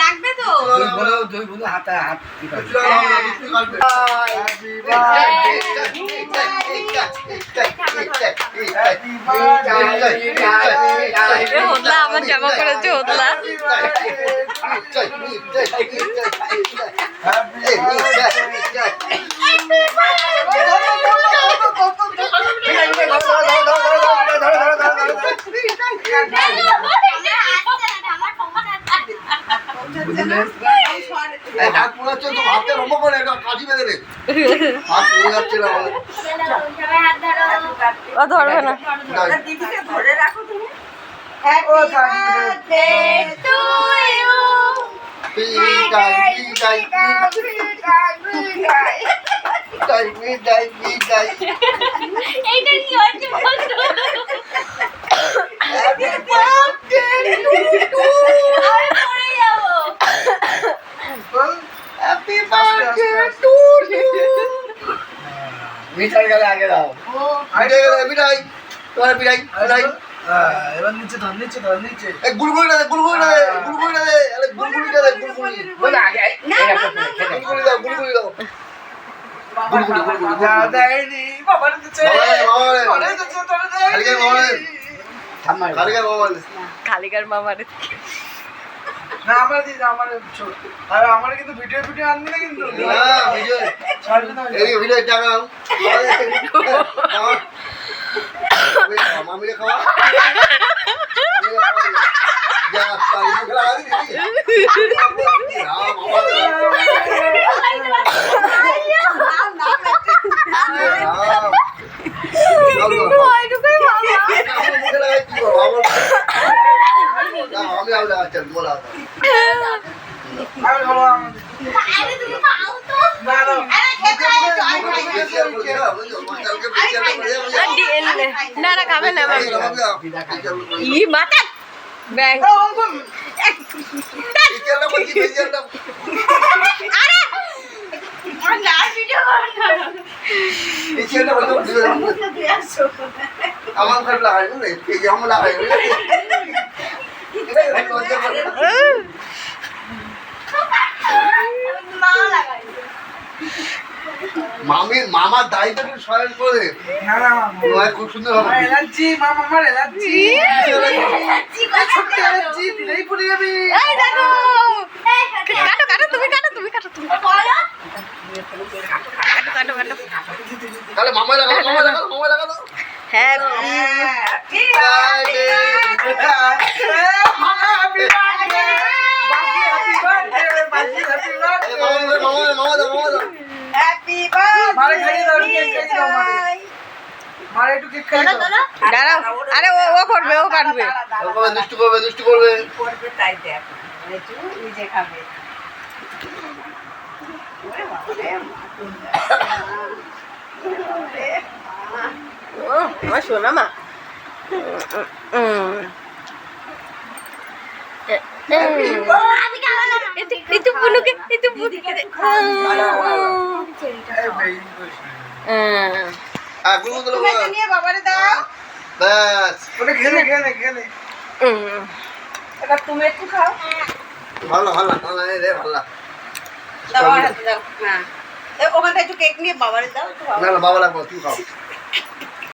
লাগবে তো? হাতে হাত হোদলা আমার জামা পড়েছে হোদলা হাত পুরো হচ্ছে তো হাতে রম্ব করে কাঠি বেঁধে। হাত যাচ্ছে না। ও ধরবে না দিদিকে ধরে রাখো তুমি। এইটা কি হচ্ছে বলতো আমি পড়ে যাব Happy birthday to you. মিঠাই গেলে আগে দাও বিদায় গেলে বিদায়। তোমার বিদায়, বিদায়। হ্যাঁ, এবার নিচে ধর নিচে ধর নিচে এই আরে গুলগুলি। বলে আগে গুলগুলি দাও, গুলগুলি দাও। গুলগুলি, গুলগুলি, যা দেয়নি বাবার দিচ্ছে বাবারে, বাবারে। বাবারে দেয়নি খালি গায়ে বাবারে। ঠাম্মার খালি গায়ে বাবা মামারে না আমার দিদি আমার আর আমার কিন্তু ভিডিও ভিডিও আনবে না কিন্তু না, ভিডিও। এই। খাওয়া। যা, মুখে লাগা না, না না না না না আমার লাগাই বুঝলি এই যে আমার মামির মামার দায়িত্বটা স্বয়ং করে না খুব সুন্দর হবে। এলার্জি মামা আমার এলার্জি ছোট্ট এলার্জি দিলেই পড়ে যাবি। এই দেখো। কাটো কাটো তুমি কাটো তুমি কাটো তুমি কাটো। কাটো কাটো তাহলে মামা লাগালো মামা লাগালো মামা লাগালো হ্যাপি মামা দাও মামা দাও মারে খাইয়ে দাও কেক খাইয়ে দাও মারে মারে একটু কেক খাইয়ে দাও দাঁড়াও আরে ও ও করবে ও কাটবে। ও করবে দুষ্টু করবে দুষ্টু করবে। করবে তাই দেখ। নিজে খাবে। ওরে বাবা রে, মা ও আমার সোনা মা। itu হ্যাঁ গুলো গুলো তুমি নিয়ে বাবারে দাও। ব্যাস। ওটা খেলে খেলে খেলে। তুমি একটু খাও। ভালো ভালো ভালো রে ভালো। দাও হাতে দাও। হ্যাঁ। ওখানটা একটু কেক নিয়ে বাবারে দাও না না বাবা লাগবে তুই খাও।